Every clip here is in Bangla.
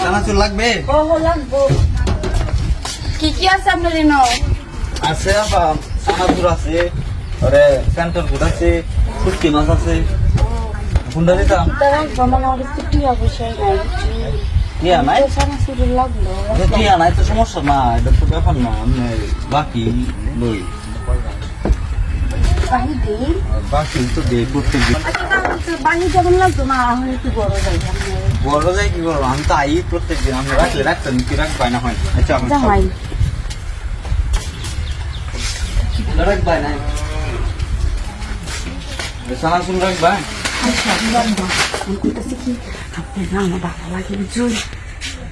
চানাচুর লাগবে? কি কি আছে আপনার এনো? আছে আপা চানাচুর আছে আরে সেন্টার ফুড আছে শুটকি মাছ আছে। কোনটা দিতাম। তারা গমন আমাদের তো টিয়া নাই টিয়া নাই সানা শুরু লাগল। আরে টিয়া নাই তো সমস্যা না এটা তো ব্যাপার না আমি বাকি লই। বাকি তো দেই প্রত্যেক দিন আচ্ছা তাহলে তো লাগতো না একটু বড় যাই বড় কি করব আমি তো আই প্রত্যেক দিন। আমি রাখলে রাখতাম কি রাখ পাই না হয় আচ্ছা এখন জামাই রাখ পাই না। চানাচুর রাখ পাই আচ্ছা লাগবো আমি কইতাছি কি আপনার না আমার বাবা লাগে জুই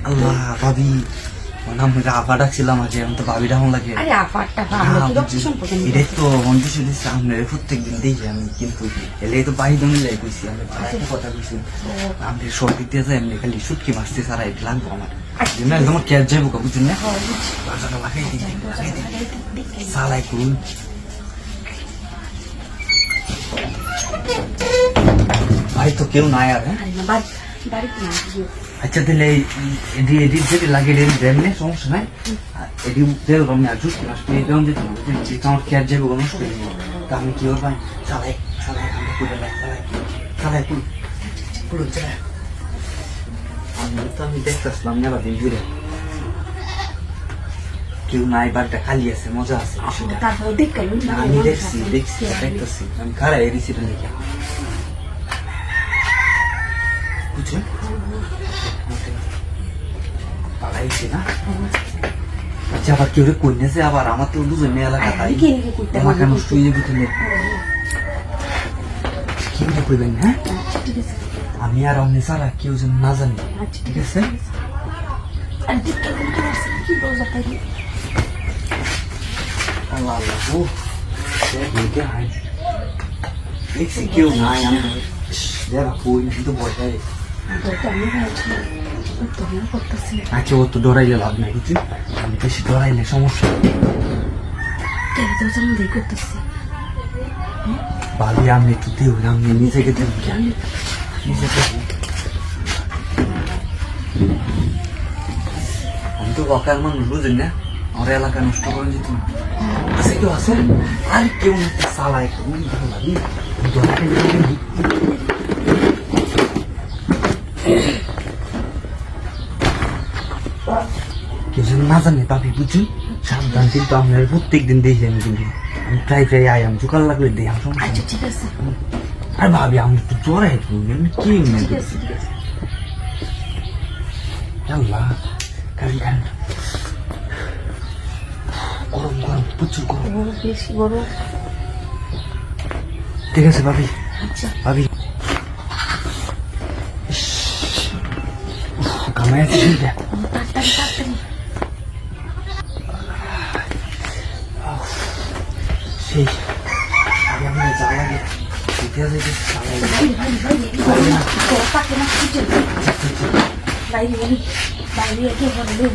আল্লাহ ভাবি। আফা আমি তো ভাবি ডাকন লাগে। আরে এটাই তো প্রত্যেক দিন দেখি আমি কিন্তু এলে তো বাহি দমে যাই কইছি আমি একটা কথা কইছি। আমি সব দিক দিয়ে যাই এমনি খালি সুটকি মাছতে সারা এটা লাগবো আমার। যেন একদম ক্যাচ যাইবো কা বুঝুন না? বাজাটা লাগাই দিই লাগাই দিই। সালাই করুন। ভাই তো কেউ নাই আর হ্যাঁ? বাড়িতে না আচ্ছা তাহলে এই- এডি যেটি লাগে এডি দেমনে সমস্যা নাই। এডি তেল রমনে আর জুস নষ্ট এই দাম দিতে হবে। যে আমার ক্যাট যাবে কোনো নষ্ট হয়ে তা আমি কি করব? চালাই চালাই আমরা করে লাই চালাই চালাই পুরো পুরো চালাই আমি তো আমি দেখতেছিলাম মেলা দিন ঘুরে কেউ নাই বাড়িটা খালি আছে মজা আছে না, আমি দেখছি দেখছি দেখতেছি। আমি খারাপ রিসিটা দেখি। বুঝলেন? পালাইছি না আচ্ছা আবার কেউ রে আবার আমার তো বুঝলেন না এলাকা তাই কে লিখে করতে এলাকা নষ্ট হয়ে যাবে তুমি কি কইবেন হ্যাঁ আমি আর অন্য সারা কেউ যেন না জানি ঠিক আছে আল্লাহ আল্লাহ ও দেখছি কেউ নাই আমি দেখা কিন্তু বসাই আচ্ছা ও তো ডরাইলে লাভ নাই বুঝছি আমি বেশি ডরাইলে সমস্যা দরজা আমি একটু দেও আমি নিজেকে দেব নিজেকে আমি তো বকার মানুষ, বুঝলি না? আমার এলাকা নষ্ট করে যেত না। আছে কেউ আছে? আর কেউ সালা একটু ভালো ভাবি যেন না জানে পাবি বুঝছি সাবধান কিন্তু আমরা প্রত্যেক দিন দেখি আমি কিন্তু। আমি প্রায় প্রায় আই আমি জোকাল লাগলে দেখি আমি আচ্ছা ঠিক আছে। আর ভাবি আমি একটু জ্বর আমি কি মনে আল্লাহ কারেন্ট কারেন্ট। গরম গরম প্রচুর গরম। বেশি বড় ঠিক আছে ভাবি। আচ্ছা। ভাবি। তাড়াতাড়ি সেই আগে আমরা যা লাগে ইতিহাস বাইরে বাইরে বাইরে